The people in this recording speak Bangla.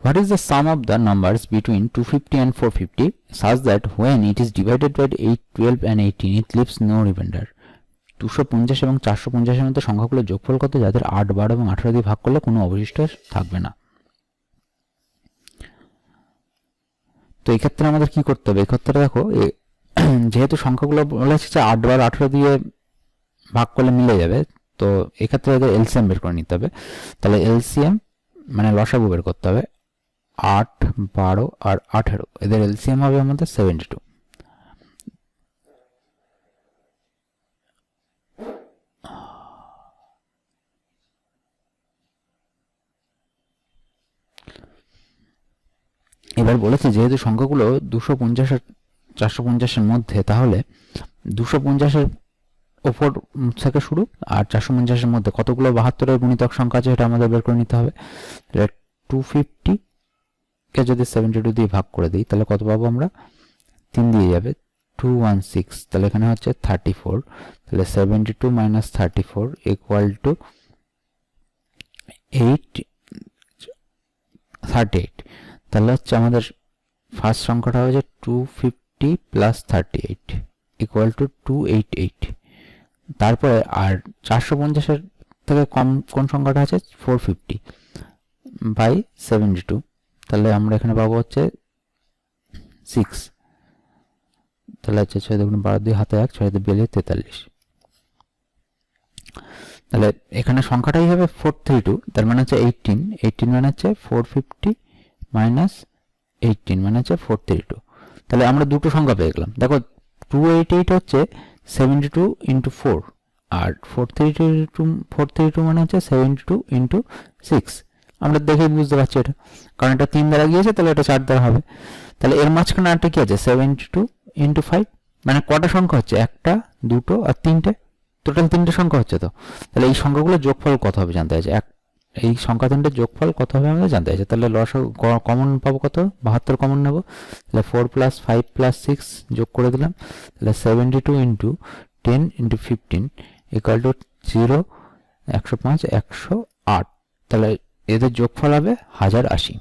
What is the sum of the numbers between 250 and 450 such that when it is divided by 8, 12 and 18 it leaves no remainder? দুশো পঞ্চাশ এবং চারশো পঞ্চাশের মধ্যে সংখ্যাগুলো যোগফল কত যাদের আট বারো এবং আঠারো দিয়ে ভাগ করলে কোনো অবশিষ্ট থাকবে না? তো এই ক্ষেত্রে আমাদের কি করতে হবে? এই ক্ষেত্রে দেখো যেহেতু সংখ্যাগুলো বলেছে যে আট বারো আঠারো দিয়ে ভাগ করলে মিলে যাবে তো এক্ষেত্রে এদের এলসিএম বের করে নিতে হবে। তাহলে এলসিএম মানে লসাগু বের করতে হবে। আট, বারো আর আঠেরো। এদের এলসিএম হবে আমাদের সেভেন্টি টু এবার বলেছে যেহেতু সংখ্যাগুলো দুশো পঞ্চাশ আর চারশো পঞ্চাশের মধ্যে, তাহলে দুশো পঞ্চাশের ওপর থেকে শুরু আর চারশো পঞ্চাশের মধ্যে কতগুলো বাহাত্তরের গুণিতক সংখ্যা আছে এটা আমাদের বের করে নিতে হবে। টু ফিফটি কে যদি সেভেন্টি টু দিয়ে ভাগ করে দিই, তাহলে কত পাবো আমরা? তিন দিয়ে যাবে। টু ওয়ান সিক্স তাহলে এখানে হচ্ছে থার্টি ফোর তাহলে seventy two minus thirty four equal to eight thirty eight তাহলে হচ্ছে আমাদের ফার্স্ট সংখ্যাটা হচ্ছে two fifty plus thirty eight equal to two eight eight তারপরে আর চারশো পঞ্চাশের থেকে কম, কোন সংখ্যাটা আছে? Four fifty by seventy two তাহলে আমরা এখানে পাবো হচ্ছে সিক্স তাহলে হচ্ছে ছয় দেখুন বারো দুই, হাতে এক, ছয় দুই তেতাল্লিশ। তাহলে এখানে সংখ্যাটাই হবে ফোর থ্রি টু তার মানে হচ্ছে এইটিন এইটিন মানে হচ্ছে ফোর ফিফটি মাইনাস এইটিন মানে হচ্ছে ফোর থ্রি টু তাহলে আমরা দুটো সংখ্যা পেয়ে গেলাম। দেখো টু এইট এইট হচ্ছে সেভেন্টি টু ইন্টু ফোর আর four three two four three two মানে হচ্ছে সেভেন্টি টু ইন্টু সিক্স আমরা দেখেই বুঝতে পারছি এটা। কারণ এটা তিন দ্বারা গিয়েছে, তাহলে এটা চার দ্বারা হবে। তাহলে এর মাঝখানে আরেকটা কি আছে? সেভেন্টি টু ইন্টু ফাইভ মানে কটা সংখ্যা হচ্ছে? একটা, দুটো আর তিনটে? টোটাল তিনটে সংখ্যা হচ্ছে তো। তাহলে এই সংখ্যাগুলো যোগফল কত হবে জানতে চাইছে? এক, এই সংখ্যা তিনটে যোগফল কত হবে আমাদের জানতে চাইছে। তাহলে লস কমন পাবো কত? বাহাত্তর কমন নেব। তাহলে four plus five plus six যোগ করে দিলাম। তাহলে seventy two into ten into fifteen equal to zero একশো পাঁচ, একশো আট। তাহলে এদের যোগফল হবে হাজার আশি।